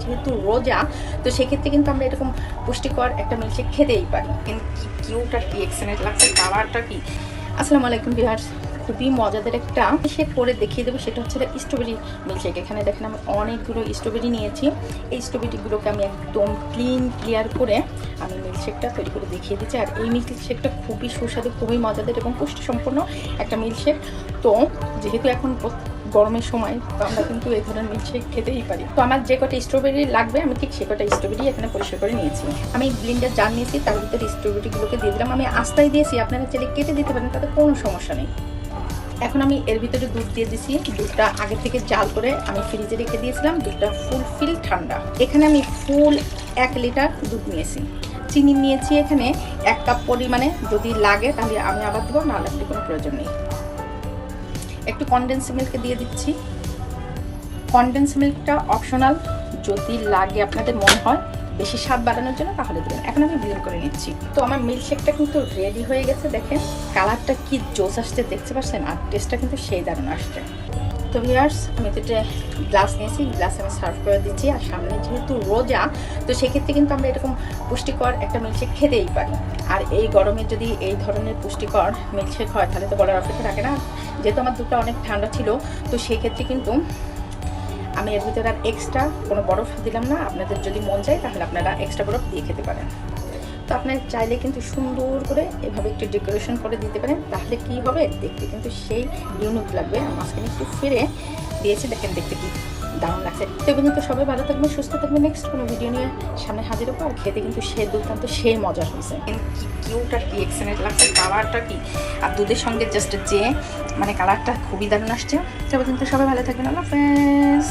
যেহেতু রোজা, তো সেক্ষেত্রে কিন্তু আমরা এরকম পুষ্টিকর একটা মিল্কশেক খেতেই পারি। কিন্তু কিউটা কি এক্সেলেন্ট লাগছে কালারটা কি? আসসালামু আলাইকুম বিহার খুবই মজাদার একটা। শেক করে দেখিয়ে দেবো, সেটা হচ্ছে স্ট্রবেরি মিল্কশেক এখানে দেখেন আমি অনেকগুলো স্ট্রবেরি নিয়েছি। এই স্ট্রবেরিগুলোকে আমি একদম ক্লিন ক্লিয়ার করে আমি মিল্কশেকটা তৈরি করে দেখিয়ে দিচ্ছি। আর এই মিল্কশেকটা খুবই সুস্বাদু, খুবই মজাদার এবং পুষ্টিসম্পন্ন একটা মিল্কশেক তো, যেহেতু এখন গরমের সময়, তো আমরা কিন্তু এই ধরনের মিল্কশেক খেতেই পারি। তো আমার যে কটা স্ট্রবেরি লাগবে, আমি ঠিক সে কটা স্ট্রবেরি এখানে পরিষ্কার করে নিয়েছি। আমি ব্লিন্ডার জার নিয়েছি, তার ভিতরে স্ট্রবেরিগুলোকে দিয়ে দিলাম। আমি আস্তায় দিয়েছি, আপনারা চাইলে কেটে দিতে পারেন, তাতে কোনো সমস্যা নেই। এখন আমি এর ভিতরে দুধ দিয়ে দিছি। দুধটা আগে থেকে জাল করে আমি ফ্রিজে রেখে দিয়েছিলাম। দুধটা ফুল ফিল ঠান্ডা। এখানে আমি ফুল এক লিটার দুধ নিয়েছি। চিনি নিয়েছি এখানে এক কাপ পরিমাণে। যদি লাগে তাহলে আমি আবার দেবো না লাগলে কোনো প্রয়োজন নেই। একটু কনডেন্স মিল্ক দিয়ে দিচ্ছি। কনডেন্স মিল্কটা অপশনাল যদি লাগে আপনাদের মনে হয়। বেশি স্বাদ বাড়ানোর জন্য তাহলে দেবেন। এখন আমি ব্লেন্ড করে নিচ্ছি। তো আমার মিল্কশেকটা কিন্তু রেডি হয়ে গেছে, দেখেন। কালারটা কি জোস আসছে দেখতে পাচ্ছেন? আর টেস্টটা কিন্তু সেই দারুণ আসছে। তো ভিয়ার্স আমি তো একটা গ্লাস নিয়েছি। গ্লাসে আমি সার্ভ করে দিচ্ছি। আর সামনে যেহেতু রোজা, তো সেক্ষেত্রে কিন্তু আমরা এরকম পুষ্টিকর একটা মিল্কশেক খেতেই পারি। আর এই গরমে যদি এই ধরনের পুষ্টিকর মিল্কশেক হয়, তাহলে তো বলার অপেক্ষা থাকে না। যেহেতু আমার দুধটা অনেক ঠান্ডা ছিল, তো সেক্ষেত্রে কিন্তু আমি এর ভিতরে আর এক্সট্রা কোনো বরফ দিলাম না। আপনাদের যদি মন যায় তাহলে আপনারা এক্সট্রা বরফ দিয়ে খেতে পারেন। তো আপনার চাইলে কিন্তু সুন্দর করে এভাবে একটু ডেকোরেশন করে দিতে পারেন। তাহলে কি হবে? দেখতে কিন্তু সেই ইউনিক লাগবে। মাঝখানে একটু ফিরে দিয়েছে, দেখেন দেখতে কি দারুণ লাগছে। তো এবার কিন্তু সবাই ভালো থাকবেন, সুস্থ থাকবেন। নেক্সট কোনো ভিডিও নিয়ে সামনে হাজির হব আর খেতে কিন্তু সে দুর্দান্ত, সে মজা হয়েছে। কিউট কি এক্সেলেন্ট লাগছে। কালারটা কি? আর দুধের সঙ্গে জাস্ট যে মানে কালারটা খুবই দারুণ আসছে। তবে কিন্তু সবাই ভালো থাকবেন, আল্লাহ হাফেজ।